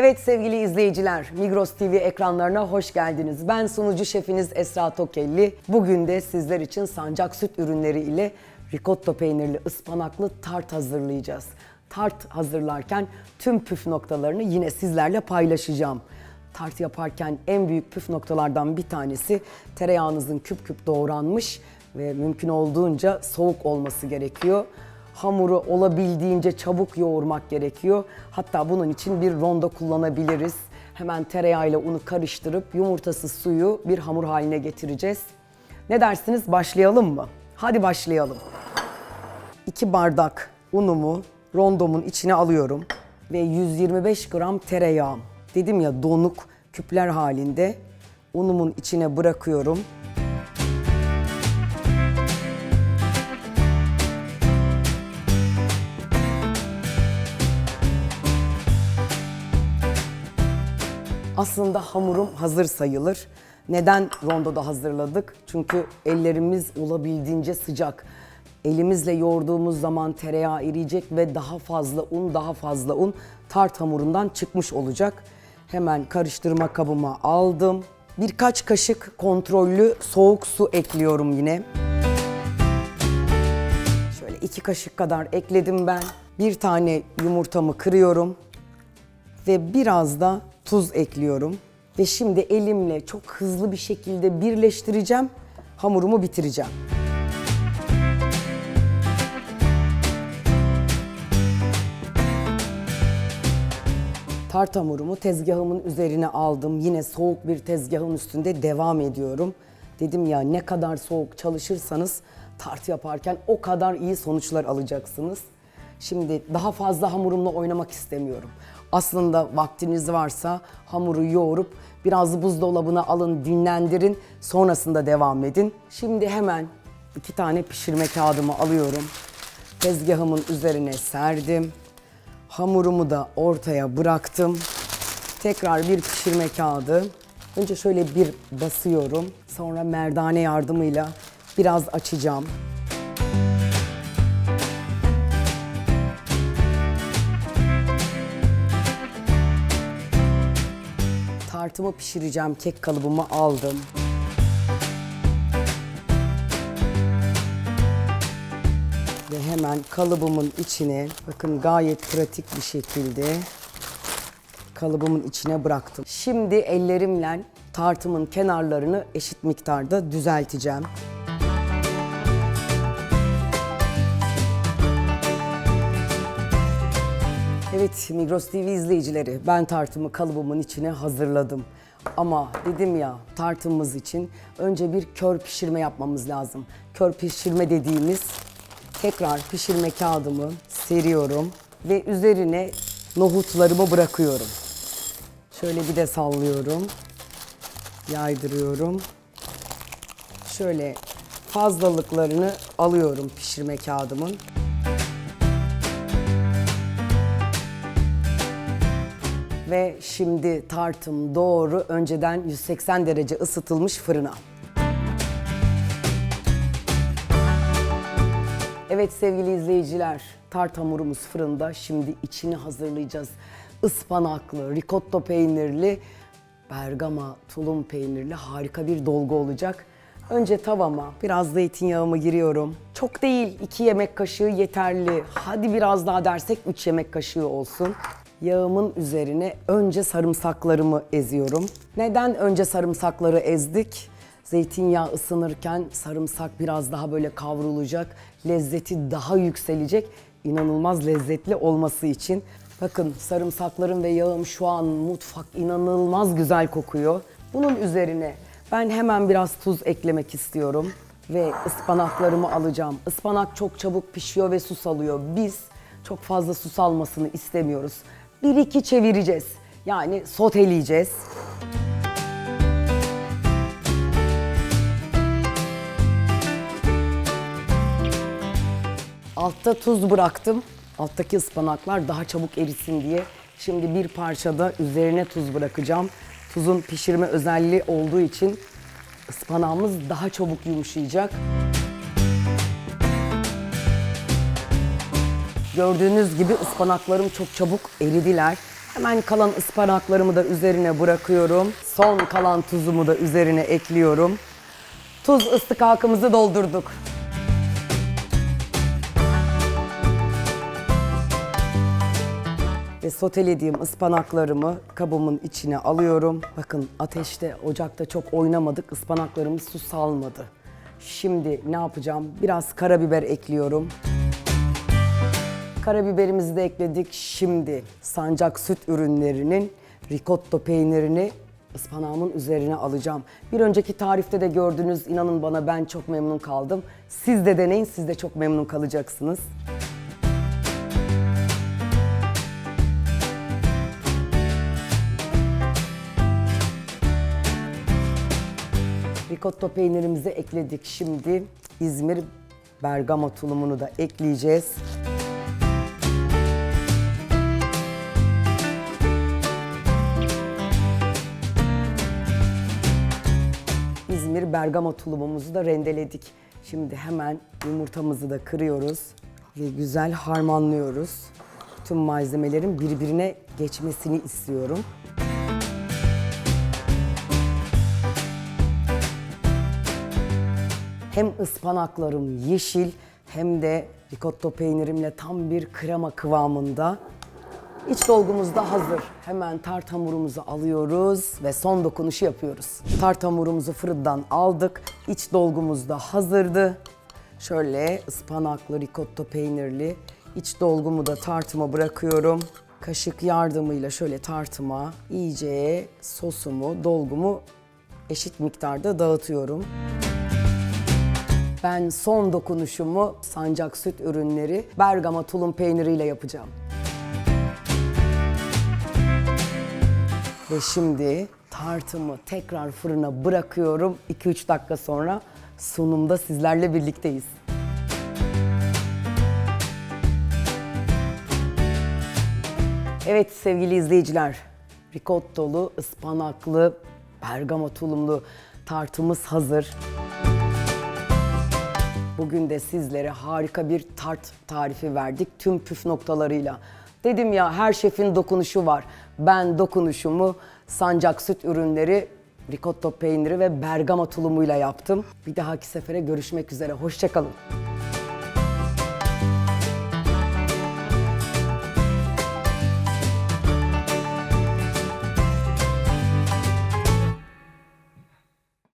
Evet sevgili izleyiciler, Migros TV ekranlarına hoş geldiniz. Ben sunucu şefiniz Esra Tokelli. Bugün de sizler için sancak süt ürünleri ile ricotta peynirli ıspanaklı tart hazırlayacağız. Tart hazırlarken tüm püf noktalarını yine sizlerle paylaşacağım. Tart yaparken en büyük püf noktalardan bir tanesi tereyağınızın küp küp doğranmış ve mümkün olduğunca soğuk olması gerekiyor. Hamuru olabildiğince çabuk yoğurmak gerekiyor. Hatta bunun için bir rondo kullanabiliriz. Hemen tereyağıyla unu karıştırıp yumurtasız suyu bir hamur haline getireceğiz. Ne dersiniz başlayalım mı? Hadi başlayalım. 2 bardak unumu rondomun içine alıyorum ve 125 gram tereyağım. Dedim ya donuk küpler halinde unumun içine bırakıyorum. Aslında hamurum hazır sayılır. Neden rondoda hazırladık? Çünkü ellerimiz olabildiğince sıcak. Elimizle yoğurduğumuz zaman tereyağı eriyecek ve daha fazla un, daha fazla un tart hamurundan çıkmış olacak. Hemen karıştırma kabıma aldım. Birkaç kaşık kontrollü soğuk su ekliyorum yine. Şöyle iki kaşık kadar ekledim ben. Bir tane yumurtamı kırıyorum ve biraz da tuz ekliyorum. Ve şimdi elimle çok hızlı bir şekilde birleştireceğim. Hamurumu bitireceğim. Tart hamurumu tezgahımın üzerine aldım. Yine soğuk bir tezgahın üstünde devam ediyorum. Dedim ya ne kadar soğuk çalışırsanız tart yaparken o kadar iyi sonuçlar alacaksınız. Şimdi daha fazla hamurumla oynamak istemiyorum. Aslında vaktiniz varsa hamuru yoğurup biraz buzdolabına alın, dinlendirin. Sonrasında devam edin. Şimdi hemen iki tane pişirme kağıdımı alıyorum. Tezgahımın üzerine serdim. Hamurumu da ortaya bıraktım. Tekrar bir pişirme kağıdı. Önce şöyle bir basıyorum. Sonra merdane yardımıyla biraz açacağım. Tartımı pişireceğim. Kek kalıbımı aldım. Ve hemen kalıbımın içine bakın gayet pratik bir şekilde kalıbımın içine bıraktım. Şimdi ellerimle tartımın kenarlarını eşit miktarda düzelteceğim. Evet Migros TV izleyicileri ben tartımı kalıbımın içine hazırladım. Ama dedim ya tartımız için önce bir kör pişirme yapmamız lazım. Kör pişirme dediğimiz tekrar pişirme kağıdımı seriyorum ve üzerine nohutlarımı bırakıyorum. Şöyle bir de sallıyorum. Yaydırıyorum. Şöyle fazlalıklarını alıyorum pişirme kağıdımın. Ve şimdi tartım doğru önceden 180 derece ısıtılmış fırına. Evet sevgili izleyiciler, tart hamurumuz fırında. Şimdi içini hazırlayacağız. Ispanaklı, ricotta peynirli, bergama, tulum peynirli harika bir dolgu olacak. Önce tavama biraz zeytinyağımı giriyorum. Çok değil, 2 yemek kaşığı yeterli. Hadi biraz daha dersek 3 yemek kaşığı olsun. Yağımın üzerine önce sarımsaklarımı eziyorum. Neden önce sarımsakları ezdik? Zeytinyağı ısınırken sarımsak biraz daha böyle kavrulacak, lezzeti daha yükselecek, inanılmaz lezzetli olması için. Bakın sarımsaklarım ve yağım şu an mutfak inanılmaz güzel kokuyor. Bunun üzerine ben hemen biraz tuz eklemek istiyorum ve ıspanaklarımı alacağım. Ispanak çok çabuk pişiyor ve su salıyor. Biz çok fazla su salmasını istemiyoruz. Bir iki çevireceğiz. Yani soteleyeceğiz. Altta tuz bıraktım. Alttaki ıspanaklar daha çabuk erisin diye. Şimdi bir parçada üzerine tuz bırakacağım. Tuzun pişirme özelliği olduğu için ıspanağımız daha çabuk yumuşayacak. Gördüğünüz gibi ıspanaklarım çok çabuk eridiler. Hemen kalan ıspanaklarımı da üzerine bırakıyorum. Son kalan tuzumu da üzerine ekliyorum. Tuz ıstıkakımızı doldurduk. Ve sotelediğim ıspanaklarımı kabımın içine alıyorum. Bakın ateşte, ocakta çok oynamadık. Ispanaklarımız su salmadı. Şimdi ne yapacağım? Biraz karabiber ekliyorum. Karabiberimizi de ekledik. Şimdi sancak süt ürünlerinin ricotta peynirini ıspanağımın üzerine alacağım. Bir önceki tarifte de gördünüz. inanın bana ben çok memnun kaldım. Siz de deneyin, siz de çok memnun kalacaksınız. Ricotta peynirimizi ekledik. Şimdi İzmir Bergama tulumunu da ekleyeceğiz. İzmir Bergama tulumumuzu da rendeledik. Şimdi hemen yumurtamızı da kırıyoruz ve güzel harmanlıyoruz. Tüm malzemelerin birbirine geçmesini istiyorum. Hem ıspanaklarım yeşil hem de ricotta peynirimle tam bir krema kıvamında. İç dolgumuz da hazır. Hemen tart hamurumuzu alıyoruz ve son dokunuşu yapıyoruz. Tart hamurumuzu fırından aldık. İç dolgumuz da hazırdı. Şöyle ıspanaklı, ricotta peynirli iç dolgumu da tartıma bırakıyorum. Kaşık yardımıyla şöyle tartıma iyice sosumu, dolgumu eşit miktarda dağıtıyorum. Ben son dokunuşumu sancak süt ürünleri Bergama tulum peyniriyle yapacağım. Ve şimdi tartımı tekrar fırına bırakıyorum. 2-3 dakika sonra sunumda sizlerle birlikteyiz. Evet sevgili izleyiciler, ricottolu, ıspanaklı, bergama tulumlu tartımız hazır. Bugün de sizlere harika bir tart tarifi verdik tüm püf noktalarıyla. Dedim ya her şefin dokunuşu var. Ben dokunuşumu sancak süt ürünleri, ricotta peyniri ve bergama tulumuyla yaptım. Bir dahaki sefere görüşmek üzere. Hoşçakalın.